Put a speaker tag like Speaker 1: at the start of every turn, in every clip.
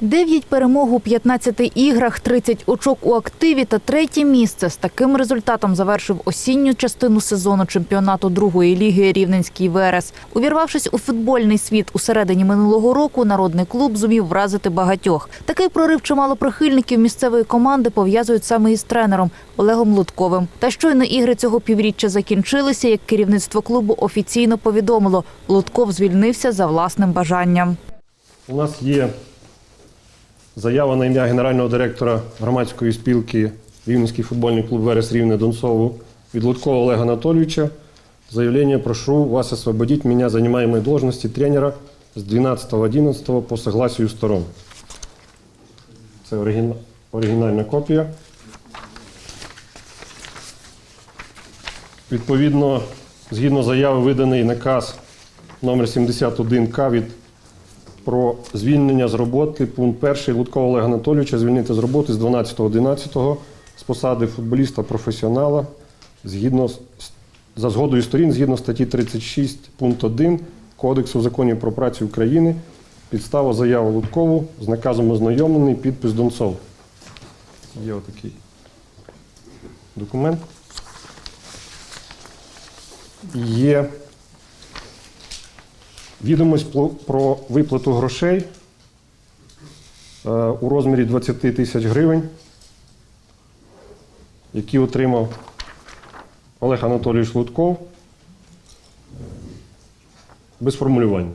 Speaker 1: Дев'ять перемог у 15 іграх, 30 очок у активі та третє місце. З таким результатом завершив осінню частину сезону чемпіонату другої ліги Рівненський Верес. Увірвавшись у футбольний світ у середині минулого року, народний клуб зумів вразити багатьох. Такий прорив чимало прихильників місцевої команди пов'язують саме із тренером Олегом Лутковим. Та щойно ігри цього півріччя закінчилися, як керівництво клубу офіційно повідомило, Лутков звільнився за власним бажанням.
Speaker 2: У нас є заява на ім'я генерального директора громадської спілки Рівненський футбольний клуб Верес Рівне Донцову від Луткова Олега Анатольевича. Заявление прошу вас освободить меня занимаемой должности тренера с 12.11 по согласию сторон. Це оригіна- оригінальна копія. Відповідно, згідно заяви, виданий наказ номер 71К від про звільнення з роботи. Пункт перший Луткова Олега Анатолійовича звільнити з роботи з 12.11 з посади футболіста-професіонала згідно за згодою сторін згідно статті 36 пункт 1 Кодексу законів про працю України. Підстава заяви Луткову з наказом ознайомлений, підпис Донцов. Є отакий документ. Є Відомість про виплату грошей е, у розмірі 20 тисяч гривень, які отримав Олег Анатолійович Лутков без формулювання.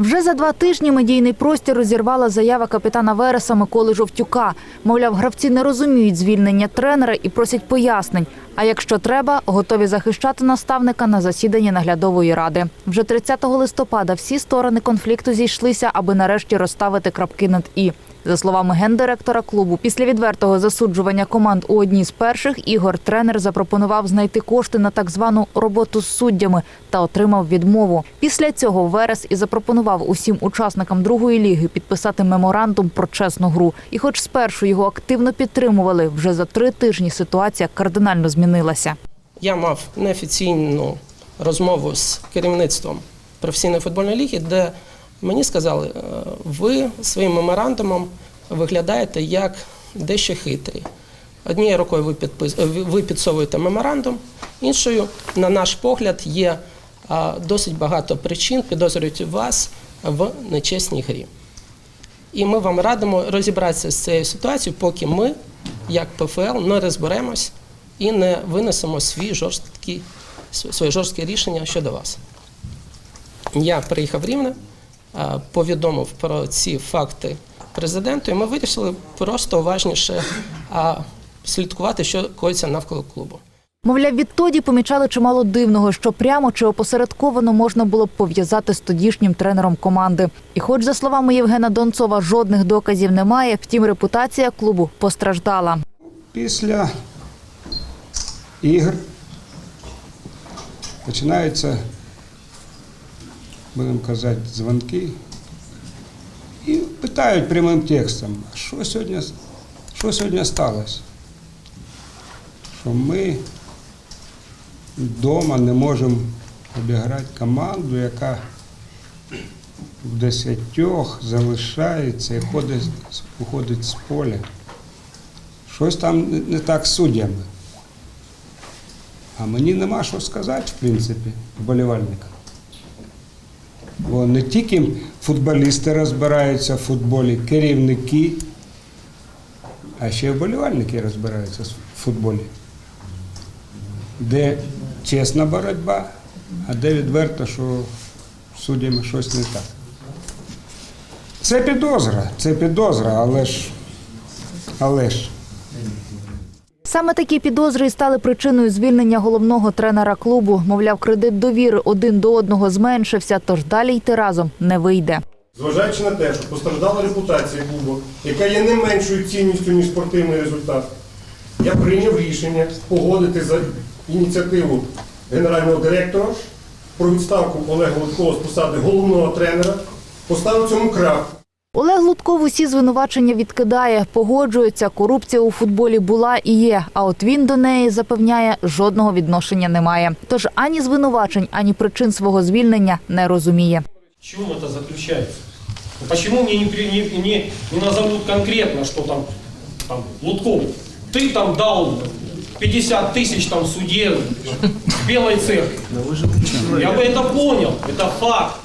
Speaker 1: Вже за два тижні медійний простір розірвала заява капітана Вереса Миколи Жовтюка. Мовляв, гравці не розуміють звільнення тренера і просять пояснень. А якщо треба, готові захищати наставника на засіданні наглядової ради. Вже 30 листопада всі сторони конфлікту зійшлися, аби нарешті розставити крапки над і. За словами гендиректора клубу, після відвертого засуджування команд у одній з перших ігор тренер запропонував знайти кошти на так звану роботу з суддями та отримав відмову. Після цього Верес і запропонував усім учасникам другої ліги підписати меморандум про чесну гру. І, хоч спершу його активно підтримували, вже за три тижні ситуація кардинально змінилася.
Speaker 3: Я мав неофіційну розмову з керівництвом професійної футбольної ліги, де мені сказали, е, ви своїм меморандумом виглядаєте як дещо хитрий. Однією рукою е, ви- ви підсовуєте меморандум, іншою, на наш погляд, є досить багато причин підозрюють вас в нечесній грі. І ми вам радимо розібратися з цією ситуацією, поки ми, як ПФЛ, не розберемось і не винесемо свій жорсткий, своє жорстке рішення щодо вас. Я приїхав в Рівне, повідомив про ці факти президенту, і ми вирішили просто уважніше слідкувати, що коїться навколо клубу.
Speaker 1: Мовляв, відтоді помічали чимало дивного, що прямо чи опосередковано можна було б пов'язати з тодішнім тренером команди. І, хоч за словами Євгена Донцова, жодних доказів немає, втім репутація клубу постраждала.
Speaker 4: Після ігр починаються, будемо казати, дзвонки і питають прямим текстом, «А що сьогодні, що сьогодні сталося? Що ми вдома не можемо обіграти команду, яка в десятьох залишається і ходить, уходить з поля. Щось там не так з суддями. А мені нема що сказати, в принципі, вболівальникам. Бо не тільки футболісти розбираються в футболі, керівники, а ще й вболівальники розбираються в футболі. Де чесна боротьба, а де відверто, що суддями щось не так. Це підозра, це підозра, але ж, але ж.
Speaker 1: Саме такі підозри і стали причиною звільнення головного тренера клубу. Мовляв, кредит довіри один до одного зменшився, тож далі йти разом не вийде.
Speaker 2: Зважаючи на те, що постраждала репутація клубу, яка є не меншою цінністю, ніж спортивний результат, я прийняв рішення погодити за ініціативу генерального директора про відставку Олега Луткова з посади головного тренера, поставив цьому крапку.
Speaker 1: Олег Лутков усі звинувачення відкидає, погоджується, корупція у футболі була і є. А от він до неї запевняє, жодного відношення немає. Тож ані звинувачень, ані причин свого звільнення не розуміє.
Speaker 5: В чем это заключается? Ну, Почему мне не, при- не, не, не назовут конкретно, что там, там Лутков, ты там дал 50 тысяч там суде в Белой церкви. Я бы это понял, это факт.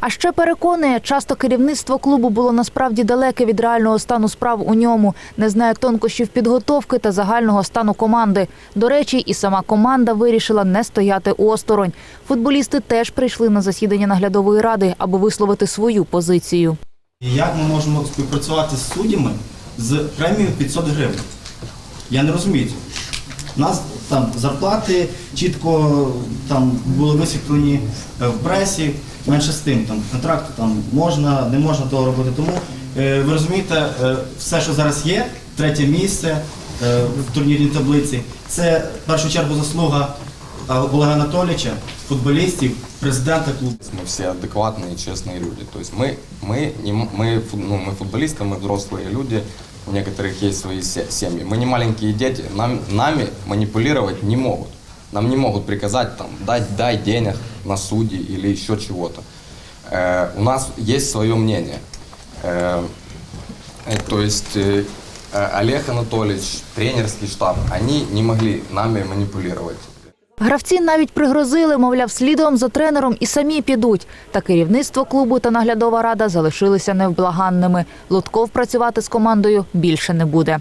Speaker 1: А ще переконує, часто керівництво клубу було насправді далеке від реального стану справ у ньому, не знає тонкощів підготовки та загального стану команди. До речі, і сама команда вирішила не стояти осторонь. Футболісти теж прийшли на засідання наглядової ради, аби висловити свою позицію.
Speaker 6: Як ми можемо співпрацювати з суддями з премією 500 гривень? Я не розумію. У нас там зарплати чітко там були висвітлені е, в пресі, менше з тим, там контракти там можна, не можна того робити. Тому е, ви розумієте, е, все, що зараз є, третє місце е, в турнірній таблиці, це в першу чергу заслуга е, Олега Анатолійовича, футболістів, президента клубу.
Speaker 7: Мы все адекватные, честные люди. То есть мы, мы, не, м- мы, фу- ну, мы футболисты, мы взрослые люди, у некоторых есть свои се- семьи. Мы не маленькие дети, нам, нами манипулировать не могут. Нам не могут приказать, там, дай, дай денег на судьи или еще чего-то. Э, у нас есть свое мнение. Э, э, то есть э, э, Олег Анатольевич, тренерский штаб, они не могли нами манипулировать.
Speaker 1: Гравці навіть пригрозили, мовляв, слідом за тренером і самі підуть. Та керівництво клубу та наглядова рада залишилися невблаганними. Лутков працювати з командою більше не буде.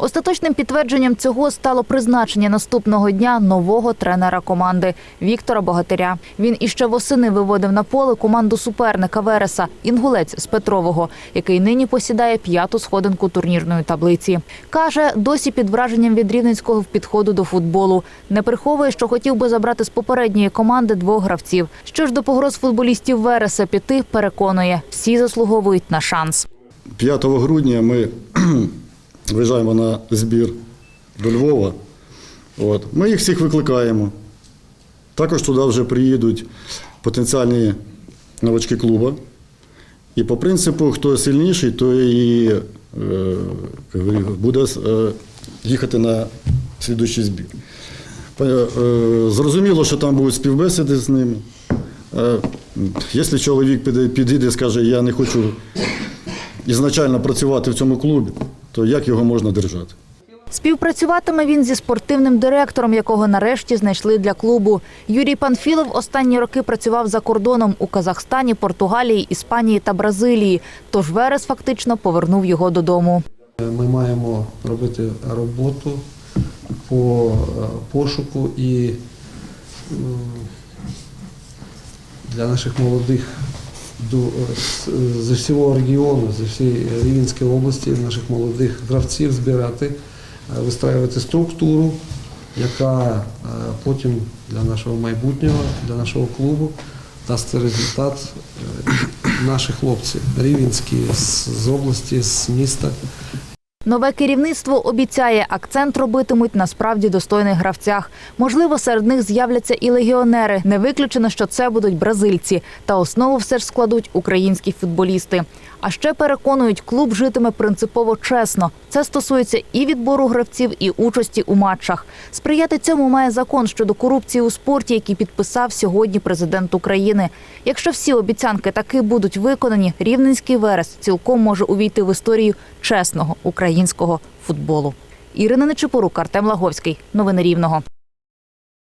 Speaker 1: Остаточним підтвердженням цього стало призначення наступного дня нового тренера команди Віктора Богатиря. Він іще восени виводив на поле команду суперника Вереса Інгулець з Петрового, який нині посідає п'яту сходинку турнірної таблиці. Каже, досі під враженням від рівненського підходу до футболу. Не приховує, що хотів би забрати з попередньої команди двох гравців. Що ж до погроз футболістів Вереса піти, переконує, всі заслуговують на шанс.
Speaker 8: 5 грудня ми виїжджаємо на збір до Львова. От. Ми їх всіх викликаємо. Також туди вже приїдуть потенціальні новачки клубу. І по принципу, хто сильніший, той і е, буде е, їхати на слідуючий збір. Е, е, Зрозуміло, що там будуть співбесіди з ними. Е, Якщо чоловік підійде і скаже, я не хочу ізначально працювати в цьому клубі, то як його можна держати?
Speaker 1: Співпрацюватиме він зі спортивним директором, якого нарешті знайшли для клубу. Юрій Панфілов останні роки працював за кордоном у Казахстані, Португалії, Іспанії та Бразилії. Тож Верес фактично повернув його додому.
Speaker 9: Ми маємо робити роботу по е, пошуку і для наших молодих зі всього регіону, зі всієї Рівненської області, наших молодих гравців збирати, е, вистраювати структуру, яка е, потім для нашого майбутнього, для нашого клубу дасть результат е, наші хлопці рівненські з, з області, з міста.
Speaker 1: Нове керівництво обіцяє, акцент робитимуть на справді достойних гравцях. Можливо, серед них з'являться і легіонери. Не виключено, що це будуть бразильці. Та основу все ж складуть українські футболісти. А ще переконують, клуб житиме принципово чесно. Це стосується і відбору гравців, і участі у матчах. Сприяти цьому має закон щодо корупції у спорті, який підписав сьогодні президент України. Якщо всі обіцянки таки будуть виконані, рівненський верес цілком може увійти в історію чесного українського футболу. Ірина Нечипорук, Артем Лаговський. Новини Рівного.